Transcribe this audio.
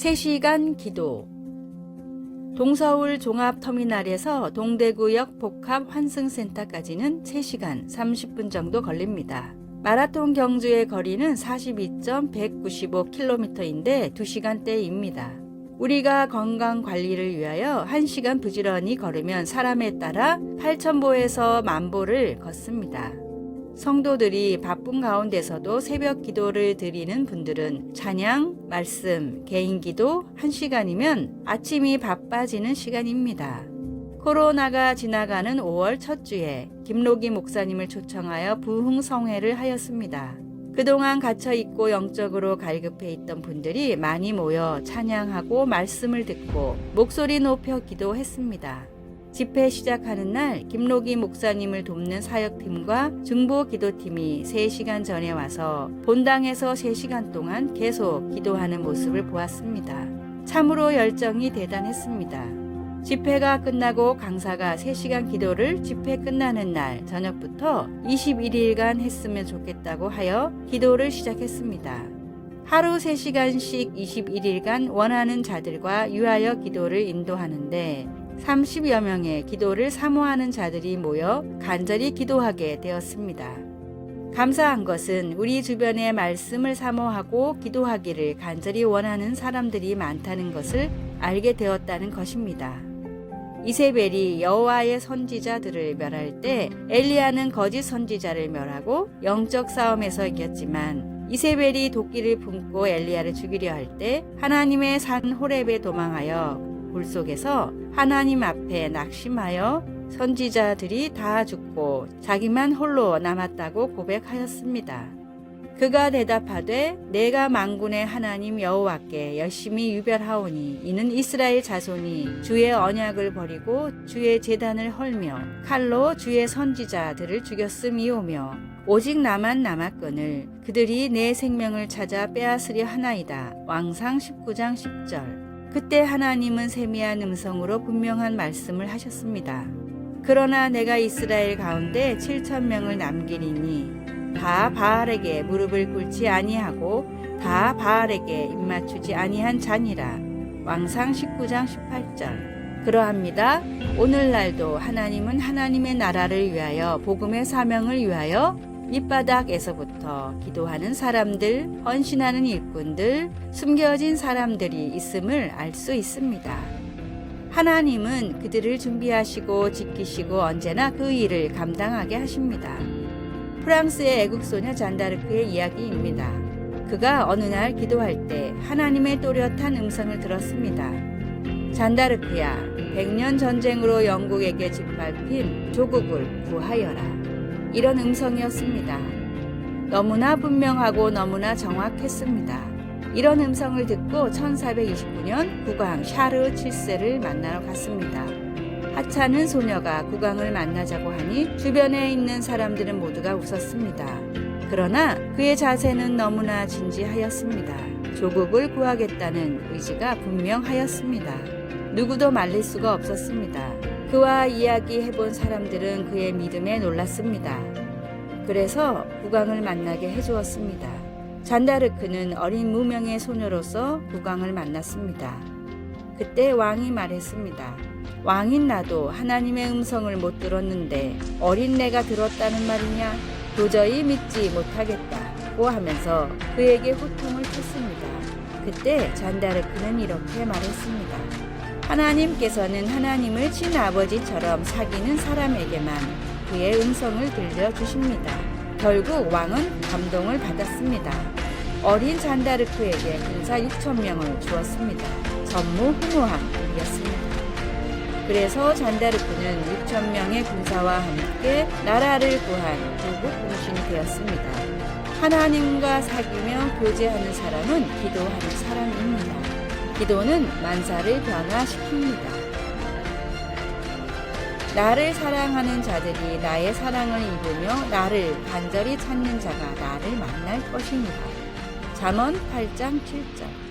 3시간 기도 동서울 종합터미널에서 동대구역 복합 환승센터까지는 3시간 30분 정도 걸립니다. 마라톤 경주의 거리는 42.195km인데 2시간대입니다. 우리가 건강 관리를 위하여 1시간 부지런히 걸으면 사람에 따라 8,000보에서 만보를 걷습니다. 성도들이 바쁜 가운데서도 새벽 기도를 드리는 분들은 찬양, 말씀, 개인 기도 1시간이면 아침이 바빠지는 시간입니다. 코로나가 지나가는 5월 첫 주에 김로기 목사님을 초청하여 부흥성회를 하였습니다. 그동안 갇혀 있고 영적으로 갈급해 있던 분들이 많이 모여 찬양하고 말씀을 듣고 목소리 높여 기도했습니다. 집회 시작하는 날 김로기 목사님을 돕는 사역팀과 중보 기도팀이 3시간 전에 와서 본당에서 3시간 동안 계속 기도하는 모습을 보았습니다. 참으로 열정이 대단했습니다. 집회가 끝나고 강사가 3시간 기도를 집회 끝나는 날 저녁부터 21일간 했으면 좋겠다고 하여 기도를 시작했습니다. 하루 3시간씩 21일간 원하는 자들과 유하여 기도를 인도하는데 30여 명의 기도를 사모하는 자들이 모여 간절히 기도하게 되었습니다. 감사한 것은 우리 주변에 말씀을 사모하고 기도하기를 간절히 원하는 사람들이 많다는 것을 알게 되었다는 것입니다. 이세벨이 여호와의 선지자들을 멸할 때 엘리야는 거짓 선지자를 멸하고 영적 싸움에서 이겼지만 이세벨이 도끼를 품고 엘리야를 죽이려 할 때 하나님의 산 호렙에 도망하여 불 속에서 하나님 앞에 낙심하여 선지자들이 다 죽고 자기만 홀로 남았다고 고백하였습니다. 그가 대답하되 내가 망군의 하나님 여호와께 열심히 유별하오니 이는 이스라엘 자손이 주의 언약을 버리고 주의 제단을 헐며 칼로 주의 선지자들을 죽였음이오며 오직 나만 남았거늘 그들이 내 생명을 찾아 빼앗으려 하나이다. 왕상 19장 10절 그때 하나님은 세미한 음성으로 분명한 말씀을 하셨습니다. 그러나 내가 이스라엘 가운데 7천 명을 남기리니 다 바알에게 무릎을 꿇지 아니하고 다 바알에게 입맞추지 아니한 자니라. 왕상 19장 18절. 그러합니다. 오늘날도 하나님은 하나님의 나라를 위하여 복음의 사명을 위하여 밑바닥에서부터 기도하는 사람들, 헌신하는 일꾼들, 숨겨진 사람들이 있음을 알 수 있습니다. 하나님은 그들을 준비하시고 지키시고 언제나 그 일을 감당하게 하십니다. 프랑스의 애국소녀 잔다르크의 이야기입니다. 그가 어느 날 기도할 때 하나님의 또렷한 음성을 들었습니다. 잔다르크야, 백년 전쟁으로 영국에게 짓밟힌 조국을 구하여라. 이런 음성이었습니다. 너무나 분명하고 너무나 정확했습니다. 이런 음성을 듣고 1429년 국왕 샤르 7세를 만나러 갔습니다. 하찮은 소녀가 국왕을 만나자고 하니 주변에 있는 사람들은 모두가 웃었습니다. 그러나 그의 자세는 너무나 진지하였습니다. 조국을 구하겠다는 의지가 분명하였습니다. 누구도 말릴 수가 없었습니다. 그와 이야기해본 사람들은 그의 믿음에 놀랐습니다. 그래서 국왕을 만나게 해주었습니다. 잔다르크는 어린 무명의 소녀로서 국왕을 만났습니다. 그때 왕이 말했습니다. 왕인 나도 하나님의 음성을 못 들었는데 어린 내가 들었다는 말이냐? 도저히 믿지 못하겠다고 하면서 그에게 호통을 쳤습니다. 그때 잔다르크는 이렇게 말했습니다. 하나님께서는 하나님을 친아버지처럼 사귀는 사람에게만 그의 음성을 들려주십니다. 결국 왕은 감동을 받았습니다. 어린 잔다르크에게 군사 6천 명을 주었습니다. 전무후무함이었습니다. 그래서 잔다르크는 6천 명의 군사와 함께 나라를 구한 조국 공신이 되었습니다. 하나님과 사귀며 교제하는 사람은 기도하는 사람입니다. 기도는 만사를 변화시킵니다. 나를 사랑하는 자들이 나의 사랑을 입으며 나를 간절히 찾는 자가 나를 만날 것입니다. 잠언 8장 7절